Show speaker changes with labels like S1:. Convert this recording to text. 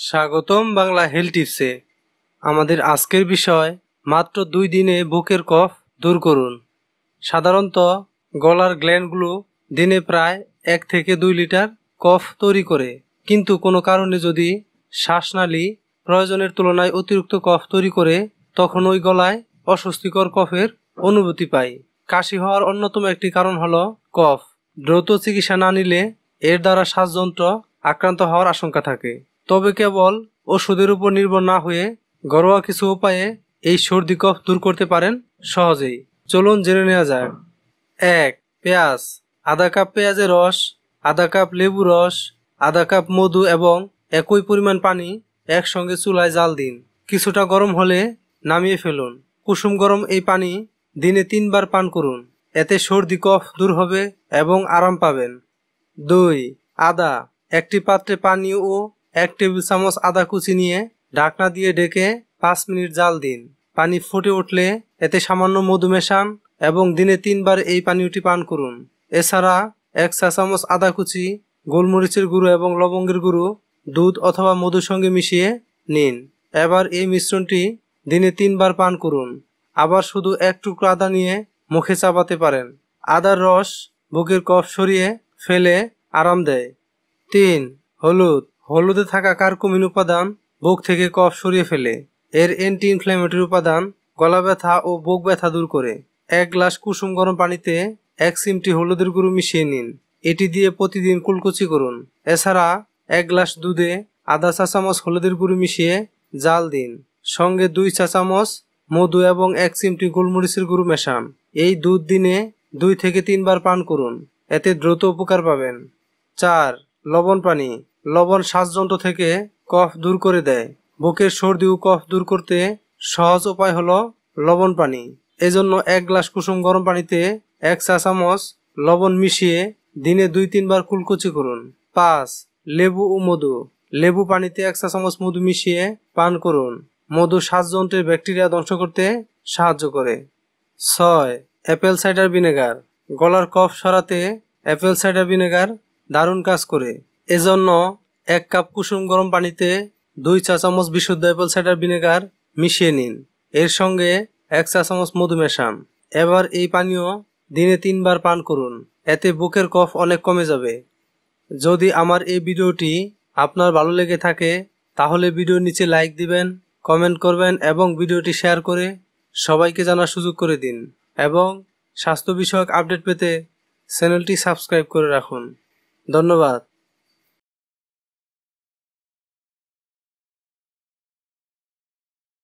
S1: স্বাগতম বাংলা হেলথ টিপসে। আমাদের আজকের বিষয়, মাত্র দুই দিনে বুকের কফ দূর করুন। সাধারণত গলার গ্ল্যান্ডগুলো দিনে প্রায় এক থেকে দুই লিটার কফ তৈরি করে। কিন্তু কোনো কারণে যদি শ্বাসনালী প্রয়োজনের তুলনায় অতিরিক্ত কফ তৈরি করে, তখন ওই গলায় অস্বস্তিকর কফের অনুভূতি পাই। কাশি হওয়ার অন্যতম একটি কারণ হলো কফ। দ্রুত চিকিৎসা না নিলে এর দ্বারা শ্বাসযন্ত্র আক্রান্ত হওয়ার আশঙ্কা থাকে। তবে কেবল ওষুধের উপর নির্ভর না হয়ে ঘরোয়া কিছু উপায়ে এই সর্দি কফ দূর করতে পারেন সহজেই। চলুন জেনে নেওয়া যাক। এক, পেঁয়াজ, আধা কাপ পেঁয়াজের রস, আধা কাপ লেবু রস, আধা কাপ মধু এবং একই পরিমাণ পানি একসঙ্গে চুলায় জাল দিন। কিছুটা গরম হলে নামিয়ে ফেলুন। কুসুম গরম এই পানি দিনে তিনবার পান করুন। এতে সর্দি কফ দূর হবে এবং আরাম পাবেন। দুই, আদা, একটি পাত্রে পানি ও এক টেবিল চামচ আদা কুচি নিয়ে ঢাকনা দিয়ে ডেকে পাঁচ মিনিট জাল দিন। পানি ফুটে উঠলে এতে সামান্য মধু মেশান এবং দিনে তিনবার এই পানীয়টি পান করুন। এছাড়া এক চা চামচ আদা কুচি, গোলমরিচের গুঁড়ো এবং লবঙ্গের গুঁড়ো, দুধ অথবা মধুর সঙ্গে মিশিয়ে নিন। এবার এই মিশ্রণটি দিনে তিনবার পান করুন। আবার শুধু এক টুকরো আদা নিয়ে মুখে চাপাতে পারেন। আদার রস বুকের কফ সরিয়ে ফেলে আরাম দেয়। তিন, হলুদ। হলুদে থাকা কার্কুমিন উপাদান বুক থেকে কফ সরিয়ে ফেলে। এর অ্যান্টি ইনফ্ল্যামেটরি উপাদান গলা ব্যথা ও বুক ব্যথা দূর করে। এক গ্লাস কুসুম গরম পানিতে এক সিমটি হলুদের গুঁড়ো মিশিয়ে নিন। এটি দিয়ে প্রতিদিন কুলকুচি করুন। এছাড়া এক গ্লাস দুধে আধা চা চামচ হলুদের গুঁড়ো মিশিয়ে জাল দিন। সঙ্গে দুই চা চামচ মধু এবং এক চিমটি গোলমরিচের গুঁড়ো মেশান। এই দুধ দিনে দুই থেকে তিনবার পান করুন। এতে দ্রুত উপকার পাবেন। চার, লবণ পানি। লবণ শ্বাসযন্ত্র থেকে কফ দূর করে দেয়। বুকের সর্দি ও কফ দূর করতে সহজ উপায় হলো লবণ পানি। এজন্য এক গ্লাস কুসুম গরম পানিতে এক চা চামচ লবণ মিশিয়ে দিনে দুই তিনবার কুলকুচি করুন। পাঁচ, লেবু ও মধু। লেবু পানিতে এক চা চামচ মধু মিশিয়ে পান করুন। মধু শ্বাসযন্ত্রের ব্যাকটেরিয়া ধ্বংস করতে সাহায্য করে। ছয়, অ্যাপেল সাইডার ভিনেগার। গলার কফ সরাতে অ্যাপেল সাইডার ভিনেগার দারুণ কাজ করে। এজন্য এক কাপ কুসুম গরম পানিতে দুই চা চামচ বিশুদ্ধ অ্যাপেল সাইডার ভিনেগার মিশিয়ে নিন। এর সঙ্গে এক চা চামচ মধু মেশান। এবার এই পানীয় দিনে তিনবার পান করুন। এতে বুকের কফ অনেক কমে যাবে। যদি আমার এই ভিডিওটি আপনার ভালো লেগে থাকে, তাহলে ভিডিওর নিচে লাইক দিবেন কমেন্ট করবেন এবং ভিডিওটি শেয়ার করে সবাইকে জানার সুযোগ করে দিন এবং স্বাস্থ্য বিষয়ক আপডেট পেতে চ্যানেলটি সাবস্ক্রাইব করে রাখুন। ধন্যবাদ।